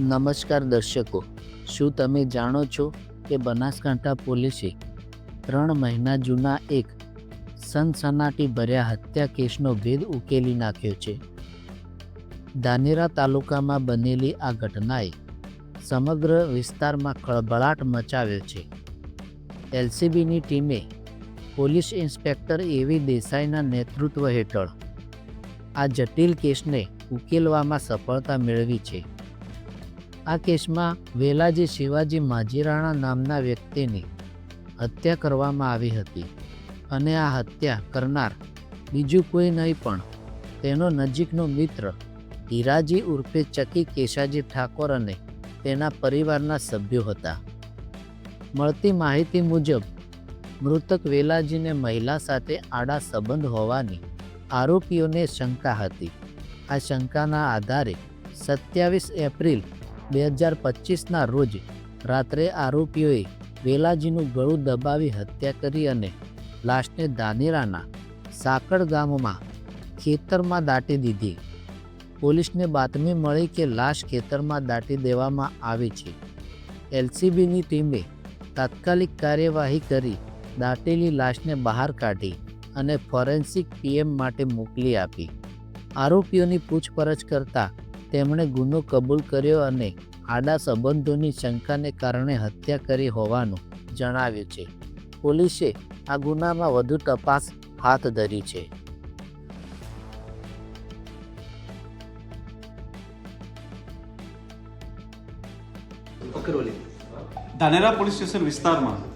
નમસ્કાર દર્શકો, શું તમે જાણો છો કે બનાસકાંઠા પોલીસે ત્રણ મહિના જૂના એક સનસનાટી ભર્યા હત્યા કેસનો ભેદ ઉકેલી નાખ્યો છે? ધાનેરા તાલુકામાં બનેલી આ ઘટનાએ સમગ્ર વિસ્તારમાં ખળભળાટ મચાવ્યો છે. એલસીબીની ટીમે પોલીસ ઇન્સ્પેક્ટર એવી દેસાઈના નેતૃત્વ હેઠળ આ જટિલ કેસને ઉકેલવામાં સફળતા મેળવી છે. આ કેસમાં વેલાજી શિવાજી માજીરાણા નામના વ્યક્તિની હત્યા કરવામાં આવી હતી અને આ હત્યા કરનાર બીજું કોઈ નહીં પણ તેનો નજીકનો મિત્ર હીરાજી ઉર્ફે ચકી કેશાજી ઠાકોર અને તેના પરિવારના સભ્યો હતા. મળતી માહિતી મુજબ, મૃતક વેલાજીને મહિલા સાથે આડા સંબંધ હોવાની આરોપીઓને શંકા હતી. આ શંકાના આધારે સત્યાવીસ એપ્રિલ બે હજાર પચીસના રોજ રાત્રે આરોપીઓએ વેલાજીનું ગળું દબાવી હત્યા કરી અને લાશને દાનેરાના સાકળ ગામમાં ખેતરમાં દાટી દીધી. પોલીસને બાતમી મળી કે લાશ ખેતરમાં દાટી દેવામાં આવી છે. એલસીબીની ટીમે તાત્કાલિક કાર્યવાહી કરી દાટેલી લાશને બહાર કાઢી અને ફોરેન્સિક પીએમ માટે મોકલી આપી. આરોપીઓની પૂછપરછ કરતા તેમણે ગુનો કબૂલ કર્યો અને આડા સંબંધોની શંકાને કારણે હત્યા કરી હોવાનું જણાવ્યું છે. પોલીસે આ ગુનામાં વધુ તપાસ હાથ ધરી છે. ધાનેરા પોલીસ સ્ટેશન વિસ્તારમાં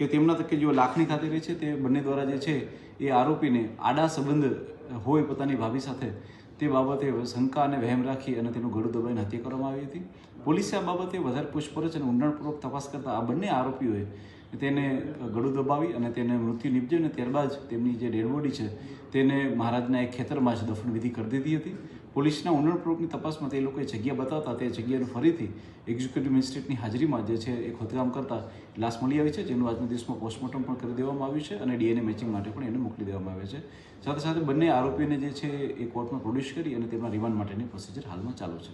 કે તેમના તકે જેઓ લાખણી ખાતે રહી છે, તે બંને દ્વારા જે છે, એ આરોપીને આડા સંબંધ હોય પોતાની ભાભી સાથે, તે બાબતે શંકા અને વહેમ રાખી અને તેનું ગળું દબાઈને હત્યા કરવામાં આવી હતી. પોલીસે આ બાબતે વધારે પૂછપરછ અને ઊંડાણપૂર્વક તપાસ કરતાં આ બંને આરોપીઓએ તેને ગળું દબાવી અને તેને મૃત્યુ નીપજે અને ત્યારબાદ તેમની જે ડેડ છે, તેને મહારાજના એક ખેતરમાં જ દફન વિધિ કરી દીધી હતી. પોલીસના ઊંડાણપૂર્વકની તપાસમાં તે લોકોએ જગ્યા બતાવતા તે જગ્યાનું ફરીથી એક્ઝિક્યુટિવ મેજિસ્ટ્રેટની હાજરીમાં જે છે એ ખોદકામ કરતા લાશ મળી આવી છે, જેનું આજના દિવસમાં પોસ્ટમોર્ટમ પણ કરી દેવામાં આવ્યું છે અને ડીએનએ મેચિંગ માટે પણ એને મોકલી દેવામાં આવે છે. સાથે સાથે બંને આરોપીને જે છે એ કોર્ટમાં પ્રોડ્યુસ કરી અને તેમના રિમાન્ડ માટેની પ્રોસિજર હાલમાં ચાલુ છે.